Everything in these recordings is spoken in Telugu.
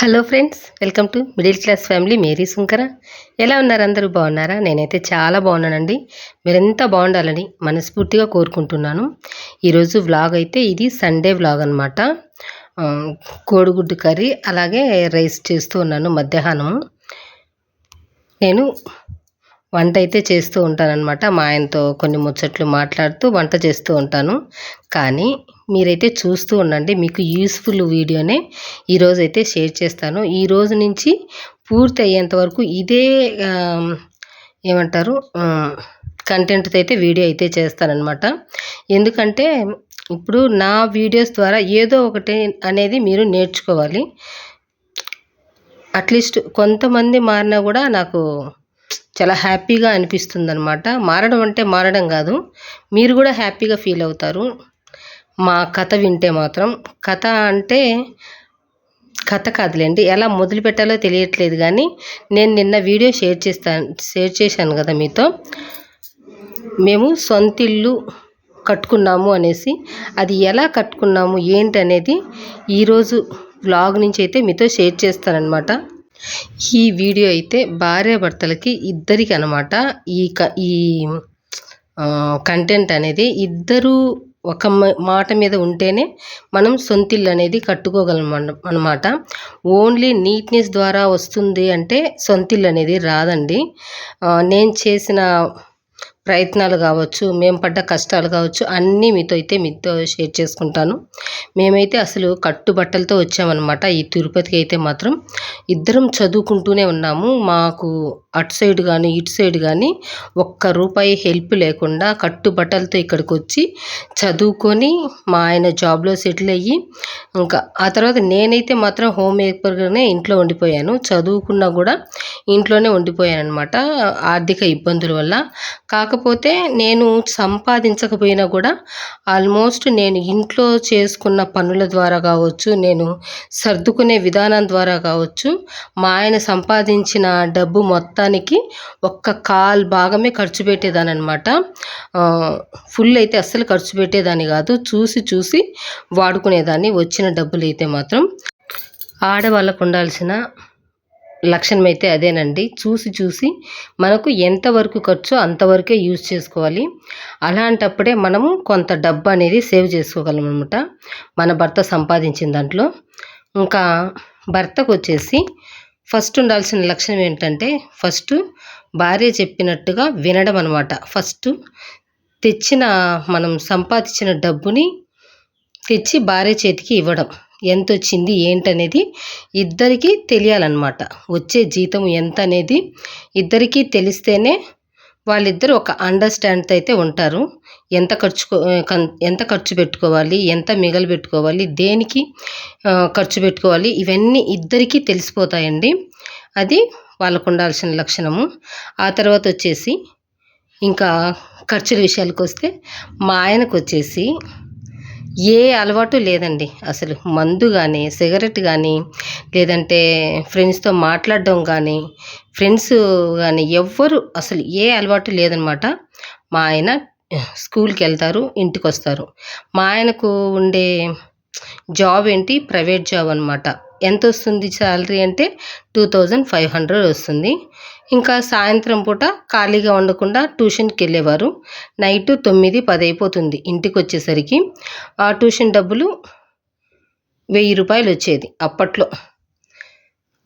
Hello friends welcome to middle class family. Mary Sunkara. ఎలా ఉన్నారు అందరూ? బాగున్నారా? నేనైతే చాలా బాగున్నానండి. మీరెంత బాగుండాలని మనస్ఫూర్తిగా కోరుకుంటున్నాను. ఈరోజు వ్లాగ్ అయితే ఇది సండే వ్లాగ్ అనమాట కోడిగుడ్డు కర్రీ అలాగే రైస్ చేస్తూ ఉన్నాను మధ్యాహ్నం. నేను వంట అయితే చేస్తూ ఉంటానన్నమాట. మా ఆయనతో కొన్ని ముచ్చట్లు మాట్లాడుతూ వంట చేస్తూ ఉంటాను. కానీ మీరైతే చూస్తూ ఉండండి. మీకు యూస్ఫుల్ వీడియోనే ఈరోజు అయితే షేర్ చేస్తాను. ఈ రోజు నుంచి పూర్తి అయ్యేంత వరకు ఇదే ఏమంటారు కంటెంట్తో అయితే వీడియో అయితే చేస్తానన్నమాట. ఎందుకంటే ఇప్పుడు నా వీడియోస్ ద్వారా ఏదో ఒకటి అనేది మీరు నేర్చుకోవాలి. అట్లీస్ట్ కొంతమంది మారినా కూడా నాకు చాలా హ్యాపీగా అనిపిస్తుంది అనమాట మారడం అంటే మారడం కాదు. మీరు కూడా హ్యాపీగా ఫీల్ అవుతారు. మా కథ వింటే మాత్రం కథ అంటే కథ కాదులేండి ఎలా మొదలు పెట్టాలో తెలియట్లేదు కానీ నేను నిన్న వీడియో షేర్ చేస్తాను షేర్ చేశాను కదా మీతో. మేము సొంత ఇల్లు కట్టుకున్నాము అనేసి అది ఎలా కట్టుకున్నాము ఏంటి అనేది ఈరోజు వ్లాగ్ నుంచి అయితే మీతో షేర్ చేస్తానన్నమాట. ఈ వీడియో అయితే భార్యాభర్తలకి ఇద్దరికి అనమాట ఈ క ఈ కంటెంట్ అనేది ఇద్దరు ఒక మాట మీద ఉంటేనే మనం సొంతిల్లు అనేది కట్టుకోగలం అనమాట ఓన్లీ నీట్నెస్ ద్వారా వస్తుంది అంటే సొంతిల్లు అనేది రాదండి నేను చేసిన ప్రయత్నాలు కావచ్చు మేము పడ్డ కష్టాలు కావచ్చు అన్నీ మీతో అయితే మీతో షేర్ చేసుకుంటాను. మేమైతే అసలు కట్టుబట్టలతో వచ్చామన్నమాట. ఈ తిరుపతికి అయితే మాత్రం ఇద్దరం చదువుకుంటూనే ఉన్నాము. మాకు అటు సైడ్ కానీ ఇటు సైడ్ కానీ ఒక్క రూపాయి హెల్ప్ లేకుండా కట్టుబట్టలతో ఇక్కడికి వచ్చి చదువుకొని మా ఆయన జాబ్లో సెటిల్ అయ్యి ఇంకా ఆ తర్వాత నేనైతే మాత్రం హోమ్ మేకర్గానే ఇంట్లో ఉండిపోయాను. చదువుకున్నా కూడా ఇంట్లోనే ఉండిపోయాను అనమాట ఆర్థిక ఇబ్బందుల వల్ల. కాకపోతే నేను సంపాదించకపోయినా కూడా ఆల్మోస్ట్ నేను ఇంట్లో చేసుకున్న పనుల ద్వారా కావచ్చు నేను సర్దుకునే విధానం ద్వారా కావచ్చు మా ఆయన సంపాదించిన డబ్బు మొత్తానికి ఒక్క కాల్ భాగమే ఖర్చు పెట్టేదాని అనమాట ఫుల్ అయితే అస్సలు ఖర్చు పెట్టేదాన్ని కాదు చూసి చూసి వాడుకునేదాన్ని వచ్చిన డబ్బులు అయితే మాత్రం. ఆడవాళ్ళకు ఉండాల్సిన లక్షణం అయితే అదేనండి. చూసి చూసి మనకు ఎంతవరకు ఖర్చు అంతవరకే యూజ్ చేసుకోవాలి. అలాంటప్పుడే మనము కొంత డబ్బు అనేది సేవ్ చేసుకోగలం అనమాట మన భర్త సంపాదించిన దాంట్లో. ఇంకా భర్తకు వచ్చేసి ఫస్ట్ ఉండాల్సిన లక్షణం ఏంటంటే ఫస్ట్ భార్య చెప్పినట్టుగా వినడం అనమాట ఫస్ట్ తెచ్చిన మనం సంపాదించిన డబ్బుని తెచ్చి భార్య చేతికి ఇవ్వడం. ఎంత వచ్చింది ఏంటనేది ఇద్దరికీ తెలియాలన్నమాట. వచ్చే జీతం ఎంత అనేది ఇద్దరికీ తెలిస్తేనే వాళ్ళిద్దరూ ఒక అండర్స్టాండ్తో అయితే ఉంటారు. ఎంత ఖర్చు ఎంత ఖర్చు పెట్టుకోవాలి ఎంత మిగలు పెట్టుకోవాలి దేనికి ఖర్చు పెట్టుకోవాలి ఇవన్నీ ఇద్దరికీ తెలిసిపోతాయండి. అది వాళ్ళకు ఉండాల్సిన లక్షణము. ఆ తర్వాత వచ్చేసి ఇంకా ఖర్చుల విషయాలకు వస్తే మా ఆయనకు వచ్చేసి ఏ అలవాటు లేదండి. అసలు మందు కానీ సిగరెట్ కానీ లేదంటే ఫ్రెండ్స్తో మాట్లాడడం కానీ ఫ్రెండ్స్ కానీ ఎవ్వరు అసలు ఏ అలవాటు లేదనమాట. మా ఆయన స్కూల్కి వెళ్తారు ఇంటికి వస్తారు మా ఆయనకు ఉండే జాబ్ ఏంటి? ప్రైవేట్ జాబ్ అనమాట ఎంత వస్తుంది శాలరీ అంటే టూ థౌజండ్ ఫైవ్ హండ్రెడ్ వస్తుంది. ఇంకా సాయంత్రం పూట ఖాళీగా ఉండకుండా ట్యూషన్కి వెళ్ళేవారు నైట్ తొమ్మిది పది అయిపోతుంది ఇంటికి వచ్చేసరికి ఆ ట్యూషన్ డబ్బులు వెయ్యి రూపాయలు వచ్చేది అప్పట్లో.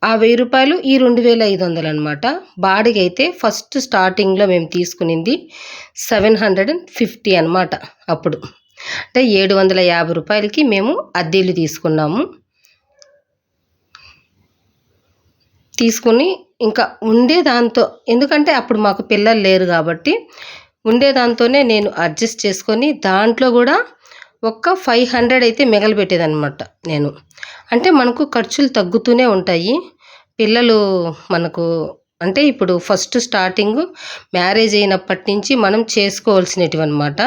ఆ వెయ్యి రూపాయలు ఈ రెండు వేల ఐదు వందలు అనమాట బాడిగ అయితే ఫస్ట్ స్టార్టింగ్లో మేము తీసుకునింది సెవెన్ హండ్రెడ్ అండ్ ఫిఫ్టీ అనమాట అప్పుడు. అంటే ఏడు వందల యాభై రూపాయలకి మేము అద్దెలు తీసుకున్నాము. తీసుకుని ఇంకా ఉండే దాంతో ఎందుకంటే అప్పుడు మాకు పిల్లలు లేరు కాబట్టి ఉండే దాంతోనే నేను అడ్జస్ట్ చేసుకొని దాంట్లో కూడా ఒక్క ఫైవ్ హండ్రెడ్ అయితే మిగలబెట్టేదనమాట నేను. అంటే మనకు ఖర్చులు తగ్గుతూనే ఉంటాయి. పిల్లలు మనకు అంటే ఇప్పుడు ఫస్ట్ స్టార్టింగ్ మ్యారేజ్ అయినప్పటి నుంచి మనం చేసుకోవాల్సినవి అనమాట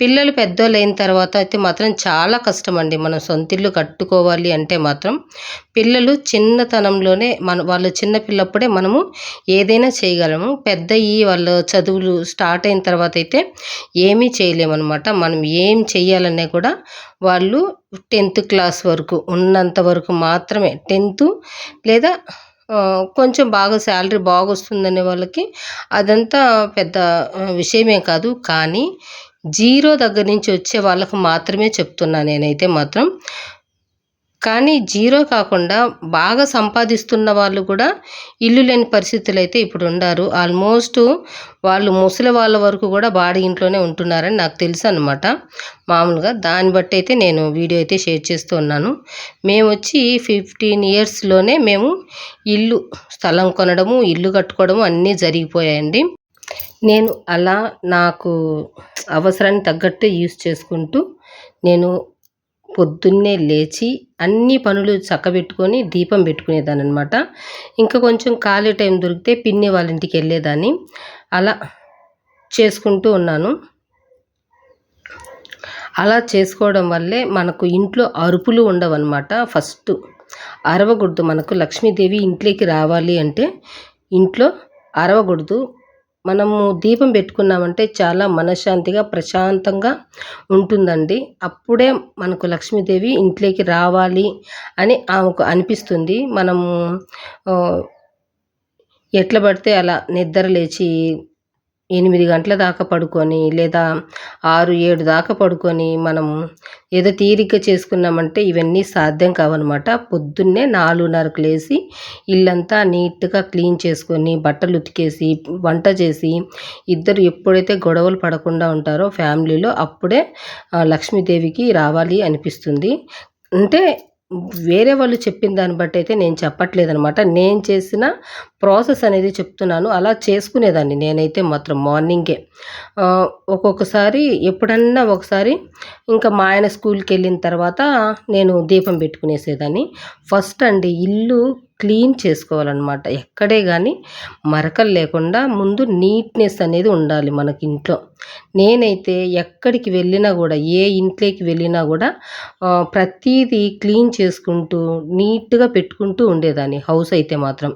పిల్లలు పెద్దోళ్ళు అయిన తర్వాత అయితే మాత్రం చాలా కష్టం అండి మనం సొంత ఇల్లు కట్టుకోవాలి అంటే మాత్రం పిల్లలు చిన్నతనంలోనే మన వాళ్ళు చిన్న పిల్లప్పుడే మనము ఏదైనా చేయగలము. పెద్ద ఈ వాళ్ళ చదువులు స్టార్ట్ అయిన తర్వాత అయితే ఏమీ చేయలేమన్నమాట. మనం ఏం చేయాలనే కూడా వాళ్ళు టెన్త్ క్లాస్ వరకు ఉన్నంత వరకు మాత్రమే. టెన్త్ లేదా కొంచెం బాగా శాలరీ బాగా వస్తుందనే వాళ్ళకి అదంతా పెద్ద విషయమే కాదు. కానీ జీరో దగ్గర నుంచి వచ్చే వాళ్ళకు మాత్రమే చెప్తున్నా నేనైతే మాత్రం. కానీ జీరో కాకుండా బాగా సంపాదిస్తున్న వాళ్ళు కూడా ఇల్లు లేని పరిస్థితులు అయితే ఇప్పుడు ఉండారు. ఆల్మోస్ట్ వాళ్ళు ముసలి వాళ్ళ వరకు కూడా బాడీ ఇంట్లోనే ఉంటున్నారని నాకు తెలుసు అనమాట మామూలుగా దాన్ని బట్టి అయితే నేను వీడియో అయితే షేర్ చేస్తూ ఉన్నాను. మేము వచ్చి ఫిఫ్టీన్ ఇయర్స్లోనే మేము ఇల్లు స్థలం కొనడము ఇల్లు కట్టుకోవడము అన్నీ జరిగిపోయాయండి. నేను అలా నాకు అవసరానికి తగ్గట్టు యూస్ చేసుకుంటూ నేను పొద్దున్నే లేచి అన్ని పనులు చక్కబెట్టుకొని దీపం పెట్టుకునేదాన్ని అనమాట ఇంకా కొంచెం ఖాళీ టైం దొరికితే పిన్ని వాళ్ళ ఇంటికి వెళ్ళేదాన్ని. అలా చేసుకుంటూ ఉన్నాను. అలా చేసుకోవడం వల్లే మనకు ఇంట్లో అరుపులు ఉండవన్నమాట. ఫస్ట్ అరవకూడదు మనకు లక్ష్మీదేవి ఇంట్లోకి రావాలి అంటే ఇంట్లో అరవకూడదు. మనము దీపం పెట్టుకున్నామంటే చాలా మనశ్శాంతిగా ప్రశాంతంగా ఉంటుందండి. అప్పుడే మనకు లక్ష్మీదేవి ఇంట్లోకి రావాలి అని ఆమెకు అనిపిస్తుంది. మనము ఎట్లా పడితే అలా నిద్ర లేచి ఎనిమిది గంటల దాకా పడుకొని లేదా ఆరు ఏడు దాకా పడుకొని మనం ఏదో తీరిక చేసుకున్నామంటే ఇవన్నీ సాధ్యం కావన్నమాట. పొద్దున్నే నాలుగున్నరకు లేచి ఇల్లంతా నీట్గా క్లీన్ చేసుకొని బట్టలు ఉతికేసి వంట చేసి ఇద్దరు ఎప్పుడైతే గొడవలు పడకుండా ఉంటారో ఫ్యామిలీలో అప్పుడే లక్ష్మీదేవికి రావాలి అనిపిస్తుంది. అంటే వేరే వాళ్ళు చెప్పిన దాన్ని బట్టి అయితే నేను చెప్పట్లేదనమాట నేను చేసిన ప్రాసెస్ అనేది చెప్తున్నాను. అలా చేసుకునేదాన్ని నేనైతే మాత్రం మార్నింగే. ఒక్కొక్కసారి ఎప్పుడన్నా ఒకసారి ఇంకా మా ఆయన స్కూల్కి వెళ్ళిన తర్వాత నేను దీపం పెట్టుకునేసేదాన్ని. ఫస్ట్ అండి ఇల్లు క్లీన్ చేసుకోవాలన్నమాట. ఎక్కడే కానీ మరకలు లేకుండా ముందు నీట్నెస్ అనేది ఉండాలి మనకి ఇంట్లో. నేనైతే ఎక్కడికి వెళ్ళినా కూడా ఏ ఇంట్లోకి వెళ్ళినా కూడా ప్రతీది క్లీన్ చేసుకుంటూ నీట్గా పెట్టుకుంటూ ఉండేదాన్ని హౌస్ అయితే మాత్రం.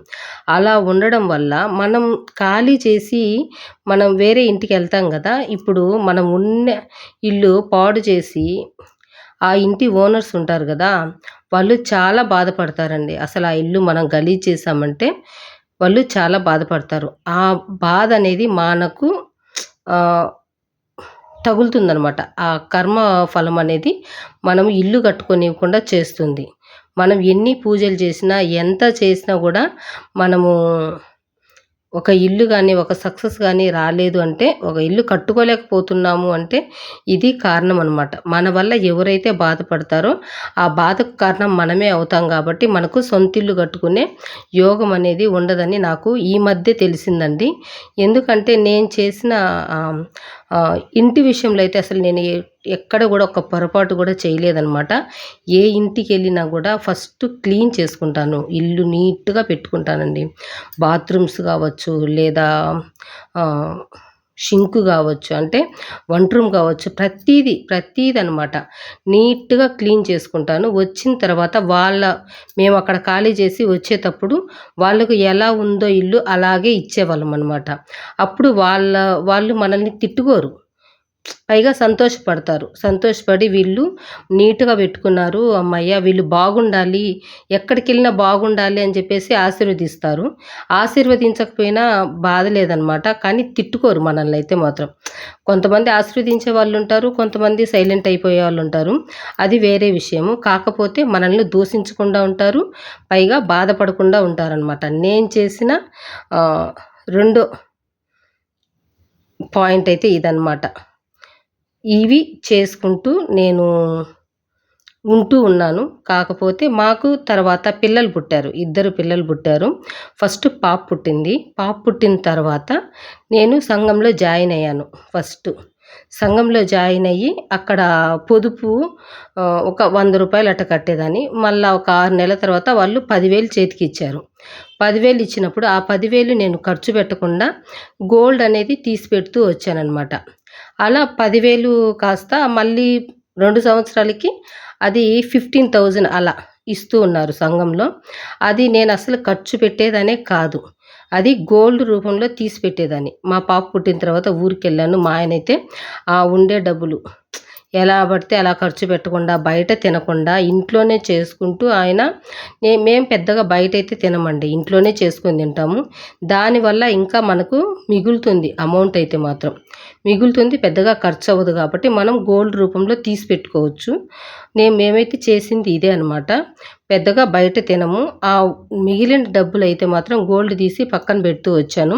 అలా ఉండడం వల్ల మనం ఖాళీ చేసి మనం వేరే ఇంటికి వెళ్తాం కదా ఇప్పుడు మనం ఉన్న ఇల్లు పాడు చేసి ఆ ఇంటి ఓనర్స్ ఉంటారు కదా వాళ్ళు చాలా బాధపడతారండి. అసలు ఆ ఇల్లు మనం గలీజ్ చేసామంటే వాళ్ళు చాలా బాధపడతారు. ఆ బాధ అనేది మనకు తగులుతుందనమాట ఆ కర్మ ఫలం అనేది మనం ఇల్లు కట్టుకొనివ్వకుండా చేస్తుంది. మనం ఎన్ని పూజలు చేసినా ఎంత చేసినా కూడా మనము ఒక ఇల్లు కానీ ఒక సక్సెస్ కానీ రాలేదు అంటే ఒక ఇల్లు కట్టుకోలేకపోతున్నాము అంటే ఇది కారణం అనమాట మన వల్ల ఎవరైతే బాధపడతారో ఆ బాధకు కారణం మనమే అవుతాం కాబట్టి మనకు సొంత ఇల్లు కట్టుకునే యోగం అనేది ఉండదని నాకు ఈ మధ్య తెలిసిందండి. ఎందుకంటే నేను చేసిన ఇంటి విషయంలో అయితే అసలు నేను ఎక్కడ కూడా ఒక పొరపాటు కూడా చేయలేదనమాట ఏ ఇంటికి వెళ్ళినా కూడా ఫస్ట్ క్లీన్ చేసుకుంటాను. ఇల్లు నీట్గా పెట్టుకుంటానండి. బాత్రూమ్స్ కావచ్చు లేదా షింకు కావచ్చు అంటే వంట రూమ్ కావచ్చు ప్రతీది ప్రతీది అనమాట నీట్గా క్లీన్ చేసుకుంటాను. వచ్చిన తర్వాత వాళ్ళ మేము అక్కడ ఖాళీ చేసి వచ్చేటప్పుడు వాళ్ళకు ఎలా ఉందో ఇల్లు అలాగే ఇచ్చేవాళ్ళం అనమాట అప్పుడు వాళ్ళ వాళ్ళు మనల్ని తిట్టుకోరు. పైగా సంతోషపడతారు. సంతోషపడి వీళ్ళు నీట్గా పెట్టుకున్నారు. అమ్మయ్య వీళ్ళు బాగుండాలి. ఎక్కడికి వెళ్ళినా బాగుండాలి అని చెప్పేసి ఆశీర్వదిస్తారు. ఆశీర్వదించకపోయినా బాధ లేదనమాట కానీ తిట్టుకోరు మనల్ని అయితే మాత్రం. కొంతమంది ఆశీర్వదించే వాళ్ళు ఉంటారు కొంతమంది సైలెంట్ అయిపోయే వాళ్ళు ఉంటారు అది వేరే విషయము. కాకపోతే మనల్ని దూషించకుండా ఉంటారు. పైగా బాధపడకుండా ఉంటారనమాట. నేను చేసిన రెండో పాయింట్ అయితే ఇదనమాట. ఇవి చేసుకుంటూ నేను ఉంటూ ఉన్నాను. కాకపోతే మాకు తర్వాత పిల్లలు పుట్టారు. ఇద్దరు పిల్లలు పుట్టారు. ఫస్ట్ పాప పుట్టింది. పాప పుట్టిన తర్వాత నేను సంఘంలో జాయిన్ అయ్యాను ఫస్ట్. సంఘంలో జాయిన్ అయ్యి అక్కడ పొదుపు ఒక వంద రూపాయలు అట్ట కట్టేదాన్ని. మళ్ళీ ఒక ఆరు నెలల తర్వాత వాళ్ళు పదివేలు చేతికి ఇచ్చారు. పదివేలు ఇచ్చినప్పుడు ఆ పదివేలు నేను ఖర్చు పెట్టకుండా గోల్డ్ అనేది తీసి పెడుతూ వచ్చానన్నమాట. అలా పదివేలు కాస్త మళ్ళీ రెండు సంవత్సరాలకి అది ఫిఫ్టీన్ థౌజండ్ అలా ఇస్తూ ఉన్నారు సంఘంలో. అది నేను అసలు ఖర్చు పెట్టేదనే కాదు. అది గోల్డ్ రూపంలో తీసి పెట్టేదాన్ని మా పాప పుట్టిన తర్వాత ఊరికి వెళ్ళాను మా ఆయన అయితే ఆ ఉండే డబ్బులు ఎలా పడితే అలా ఖర్చు పెట్టకుండా బయట తినకుండా ఇంట్లోనే చేసుకుంటూ ఆయన మేము పెద్దగా బయట అయితే తినమండి. ఇంట్లోనే చేసుకొని తింటాము. దానివల్ల ఇంకా మనకు మిగులుతుంది అమౌంట్ అయితే మాత్రం. మిగులుతుంది పెద్దగా ఖర్చు అవ్వదు కాబట్టి మనం గోల్డ్ రూపంలో తీసి పెట్టుకోవచ్చు. నేను మేమైతే చేసింది ఇదే అనమాట పెద్దగా బయట తినము. ఆ మిగిలిన డబ్బులు అయితే మాత్రం గోల్డ్ తీసి పక్కన పెడుతూ వచ్చాను.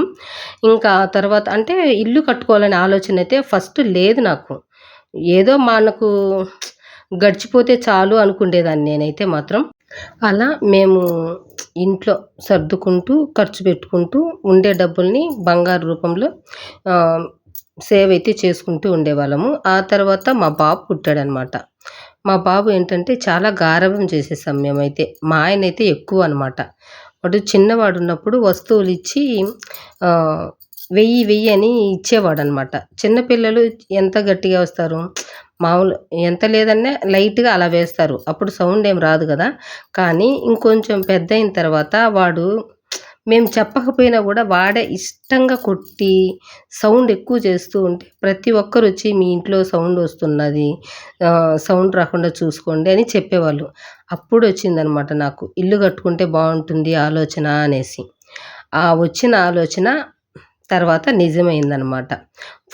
ఇంకా తర్వాత అంటే ఇల్లు కట్టుకోవాలనే ఆలోచన అయితే ఫస్ట్ లేదు నాకు. ఏదో మనకు గడిచిపోతే చాలు అనుకునేదాన్ని నేనైతే మాత్రం. అలా మేము ఇంట్లో సర్దుకుంటూ ఖర్చు పెట్టుకుంటూ ఉండే డబ్బుల్ని బంగారు రూపంలో సేవ్ అయితే చేసుకుంటూ ఉండేవాళ్ళము. ఆ తర్వాత మా బాబు పుట్టాడనమాట. మా బాబు ఏంటంటే చాలా గారాబం చేసేసాం మేమైతే. మా ఆయన అయితే ఎక్కువ అనమాట. వాడు చిన్నవాడు ఉన్నప్పుడు వస్తువులు ఇచ్చి వెయ్యి వెయ్యి అని ఇచ్చేవాడు అనమాట చిన్నపిల్లలు ఎంత గట్టిగా వస్తారు? మామూలు ఎంత లేదన్నా లైట్గా అలా వేస్తారు. అప్పుడు సౌండ్ ఏం రాదు కదా. కానీ ఇంకొంచెం పెద్ద అయిన తర్వాత వాడు మేము చెప్పకపోయినా కూడా వాడే ఇష్టంగా కొట్టి సౌండ్ ఎక్కువ చేస్తూ ఉంటే ప్రతి ఒక్కరు వచ్చి మీ ఇంట్లో సౌండ్ వస్తున్నది సౌండ్ రాకుండా చూసుకోండి అని చెప్పేవాళ్ళు. అప్పుడు వచ్చిందనమాట నాకు. ఇల్లు కట్టుకుంటే బాగుంటుంది ఆలోచన అనేసి. ఆ వచ్చిన ఆలోచన తర్వాత నిజమైందనమాట.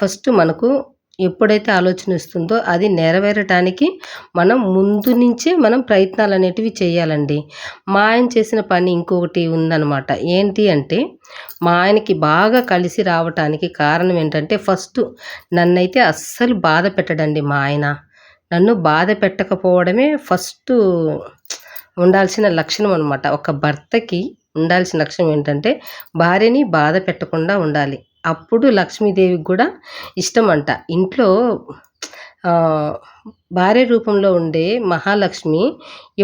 ఫస్ట్ మనకు ఎప్పుడైతే ఆలోచన వస్తుందో అది నెరవేరటానికి మనం ముందు నుంచే మనం ప్రయత్నాలు అనేటివి చేయాలండి. మా ఆయన చేసిన పని ఇంకొకటి ఉందన్నమాట ఏంటి అంటే మా ఆయనకి బాగా కలిసి రావటానికి కారణం ఏంటంటే ఫస్ట్ నన్నైతే అస్సలు బాధ పెట్టడండి మా ఆయన. నన్ను బాధ పెట్టకపోవడమే ఫస్ట్ ఉండాల్సిన లక్షణం అనమాట ఒక భర్తకి ఉండాల్సిన లక్ష్యం ఏంటంటే భార్యని బాధ పెట్టకుండా ఉండాలి. అప్పుడు లక్ష్మీదేవికి కూడా ఇష్టం అంట. ఇంట్లో భార్య రూపంలో ఉండే మహాలక్ష్మి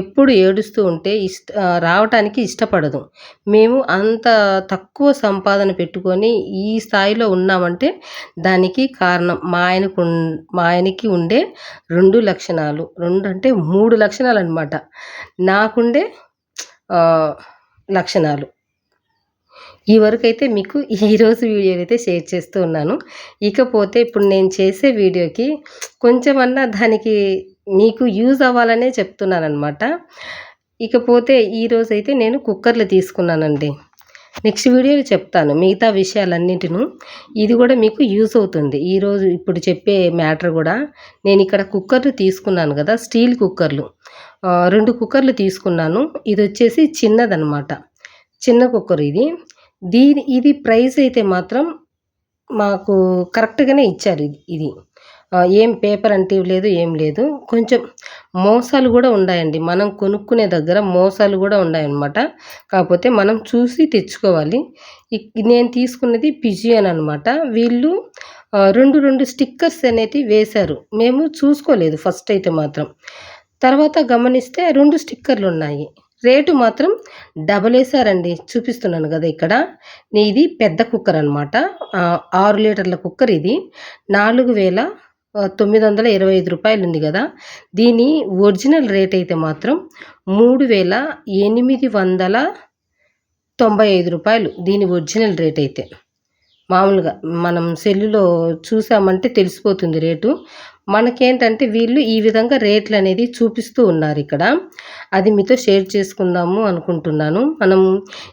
ఎప్పుడు ఏడుస్తూ ఉంటే ఇష్ట రావటానికి ఇష్టపడదు. మేము అంత తక్కువ సంపాదన పెట్టుకొని ఈ స్థాయిలో ఉన్నామంటే దానికి కారణం మా ఆయనకు మా ఆయనకి ఉండే రెండు లక్షణాలు. రెండు అంటే మూడు లక్షణాలు అనమాట నాకుండే లక్షణాలు. ఈ వరకు అయితే మీకు ఈరోజు వీడియోని అయితే షేర్ చేస్తూ ఉన్నాను. ఇకపోతే ఇప్పుడు నేను చేసే వీడియోకి కొంచెమన్నా దానికి మీకు యూజ్ అవ్వాలనే చెప్తున్నాను అనమాట ఇకపోతే ఈరోజు అయితే నేను కుక్కర్లు తీసుకున్నానండి. నెక్స్ట్ వీడియోలో చెప్తాను మిగతా విషయాలన్నింటిను. ఇది కూడా మీకు యూస్ అవుతుంది. ఈరోజు ఇప్పుడు చెప్పే మ్యాటర్ కూడా నేను ఇక్కడ కుక్కర్లు తీసుకున్నాను కదా స్టీల్ కుక్కర్లు. రెండు కుక్కర్లు తీసుకున్నాను. ఇది వచ్చేసి చిన్నదనమాట చిన్న కుక్కర్ ఇది. దీని ఇది ప్రైస్ అయితే మాత్రం మాకు కరెక్ట్గానే ఇచ్చారు ఇది ఇది. ఏం పేపర్ అంటే లేదు ఏం లేదు. కొంచెం మోసాలు కూడా ఉన్నాయండి మనం కొనుక్కునే దగ్గర మోసాలు కూడా ఉన్నాయన్నమాట కాకపోతే మనం చూసి తెచ్చుకోవాలి. నేను తీసుకున్నది పిజియన్ అనమాట వీళ్ళు రెండు రెండు స్టిక్కర్స్ అనేది వేశారు. మేము చూసుకోలేదు ఫస్ట్ అయితే మాత్రం. తర్వాత గమనిస్తే రెండు స్టిక్కర్లు ఉన్నాయి. రేటు మాత్రం డబల్ వేసారండి చూపిస్తున్నాను కదా ఇక్కడ. ఇది పెద్ద కుక్కర్ అనమాట ఆరు లీటర్ల కుక్కర్ ఇది. నాలుగు వేల తొమ్మిది వందల ఇరవై ఐదు రూపాయలు ఉంది కదా. దీని ఒరిజినల్ రేట్ అయితే మాత్రం మూడు వేల ఎనిమిది వందల తొంభై ఐదు రూపాయలు దీని ఒరిజినల్ రేట్ అయితే. మామూలుగా మనం సెల్లులో చూసామంటే తెలిసిపోతుంది రేటు. మనకేంటంటే వీళ్ళు ఈ విధంగా రేట్లు అనేది చూపిస్తూ ఉన్నారు ఇక్కడ. అది మీతో షేర్ చేసుకుందాము అనుకుంటున్నాను. మనం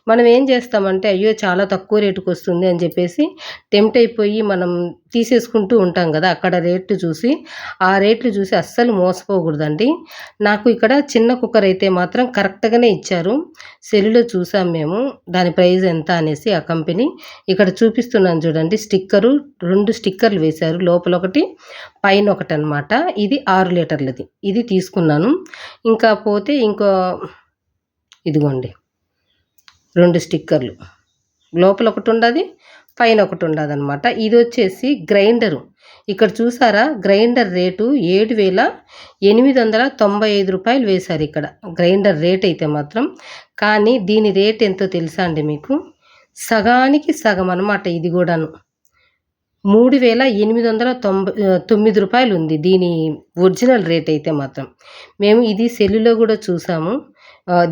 మనం ఏం చేస్తామంటే అయ్యో చాలా తక్కువ రేటుకి వస్తుంది అని చెప్పేసి టెంప్ట్ అయిపోయి మనం తీసేసుకుంటూ ఉంటాం కదా అక్కడ రేట్లు చూసి. ఆ రేట్లు చూసి అస్సలు మోసపోకూడదండి. నాకు ఇక్కడ చిన్న కుక్కర్ అయితే మాత్రం కరెక్ట్గానే ఇచ్చారు. సెల్లులో చూసాం మేము. దాని ప్రైస్ ఎంత అనేసి ఆ కంపెనీ ఇక్కడ చూపిస్తున్నాను చూడండి. స్టిక్కరు రెండు స్టిక్కర్లు వేశారు. లోపల ఒకటి పైన ఒకటి. అనమాట ఇది ఆరు లీటర్లది. ఇది తీసుకున్నాను. ఇంకా పోతే ఇంకో ఇదిగోండి. రెండు స్టిక్కర్లు. లోపల ఒకటి ఉండదు పైన ఒకటి ఉండదన్నమాట ఇది వచ్చేసి గ్రైండరు. ఇక్కడ చూసారా? గ్రైండర్ రేటు ఏడు వేల ఎనిమిది వందల తొంభై ఐదు రూపాయలు వేశారు ఇక్కడ. గ్రైండర్ రేట్ అయితే మాత్రం. కానీ దీని రేట్ ఎంతో తెలుసా అండి మీకు? సగానికి సగం అనమాట ఇది కూడాను. మూడు వేల ఎనిమిది వందల తొంభై తొమ్మిది రూపాయలు ఉంది దీని ఒరిజినల్ రేట్ అయితే మాత్రం. మేము ఇది సెల్లులో కూడా చూసాము.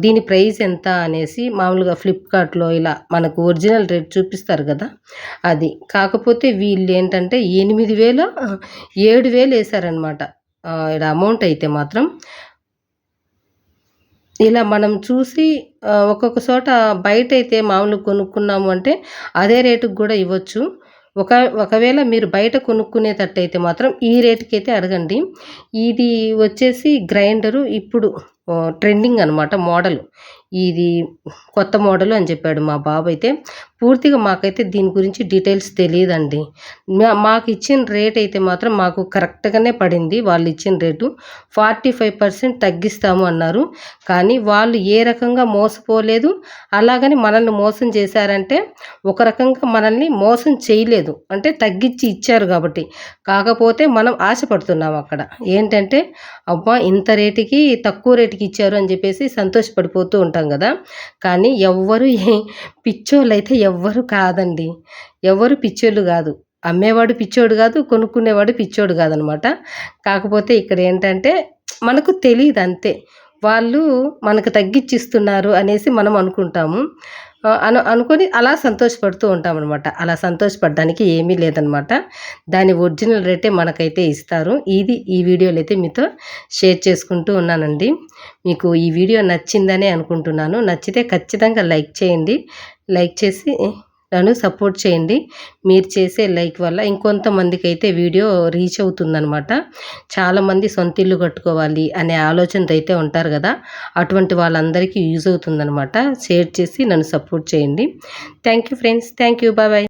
దీని ప్రైస్ ఎంత అనేసి మామూలుగా ఫ్లిప్కార్ట్లో ఇలా మనకు ఒరిజినల్ రేట్ చూపిస్తారు కదా అది. కాకపోతే వీళ్ళు ఏంటంటే ఎనిమిది వేల ఏడు వేలు వేశారనమాట ఇక్కడ అమౌంట్ అయితే మాత్రం. ఇలా మనం చూసి ఒక్కొక్క చోట బయట అయితే మామూలుగా కొనుక్కున్నాము అంటే అదే రేటుకి కూడా ఇవ్వచ్చు. ఒక ఒకవేళ మీరు బయట కొనుక్కునేటట్టయితే మాత్రం ఈ రేటుకి అయితే అడగండి. ఇది వచ్చేసి గ్రైండరు ఇప్పుడు ట్రెండింగ్ అనమాట మోడల్. ఇది కొత్త మోడల్ అని చెప్పాడు మా బాబు అయితే పూర్తిగా మాకైతే దీని గురించి డీటెయిల్స్ తెలియదండి. మాకు ఇచ్చిన రేట్ అయితే మాత్రం మాకు కరెక్ట్గానే పడింది. వాళ్ళు ఇచ్చిన రేటు ఫార్టీ ఫైవ్ పర్సెంట్ తగ్గిస్తాము అన్నారు. కానీ వాళ్ళు ఏ రకంగా మోసపోలేదు. అలాగని మనల్ని మోసం చేశారంటే ఒక రకంగా మనల్ని మోసం చేయలేదు. అంటే తగ్గించి ఇచ్చారు కాబట్టి. కాకపోతే మనం ఆశపడుతున్నాం అక్కడ. ఏంటంటే అబ్బా ఇంత రేటుకి తక్కువ చేతికి ఇచ్చారు అని చెప్పేసి సంతోషపడిపోతూ ఉంటాం కదా. కానీ ఎవ్వరు పిచ్చోళ్ళు అయితే ఎవ్వరు కాదండి. ఎవరు పిచ్చోళ్ళు కాదు. అమ్మేవాడు పిచ్చోడు కాదు కొనుక్కునేవాడు పిచ్చోడు కాదనమాట. కాకపోతే ఇక్కడ ఏంటంటే మనకు తెలియదు అంతే. వాళ్ళు మనకు తగ్గించిస్తున్నారు అనేసి మనం అనుకుంటాము. అను అనుకొని అలా సంతోషపడుతూ ఉంటాం అనమాట అలా సంతోషపడడానికి ఏమీ లేదనమాట. దాని ఒరిజినల్ రేటే మనకైతే ఇస్తారు. ఇది ఈ వీడియోలో అయితే మీతో షేర్ చేసుకుంటూ ఉన్నానండి. మీకు ఈ వీడియో నచ్చిందనే అనుకుంటున్నాను. నచ్చితే ఖచ్చితంగా లైక్ చేయండి. లైక్ చేసి నన్ను సపోర్ట్ చేయండి. మీరు చేసే లైక్ వల్ల ఇంకొంతమందికి అయితే వీడియో రీచ్ అవుతుందనమాట చాలామంది సొంత ఇల్లు కట్టుకోవాలి అనే ఆలోచనతో అయితే ఉంటారు కదా. అటువంటి వాళ్ళందరికీ యూజ్ అవుతుందనమాట షేర్ చేసి నన్ను సపోర్ట్ చేయండి. Thank you friends. Thank you. Bye bye.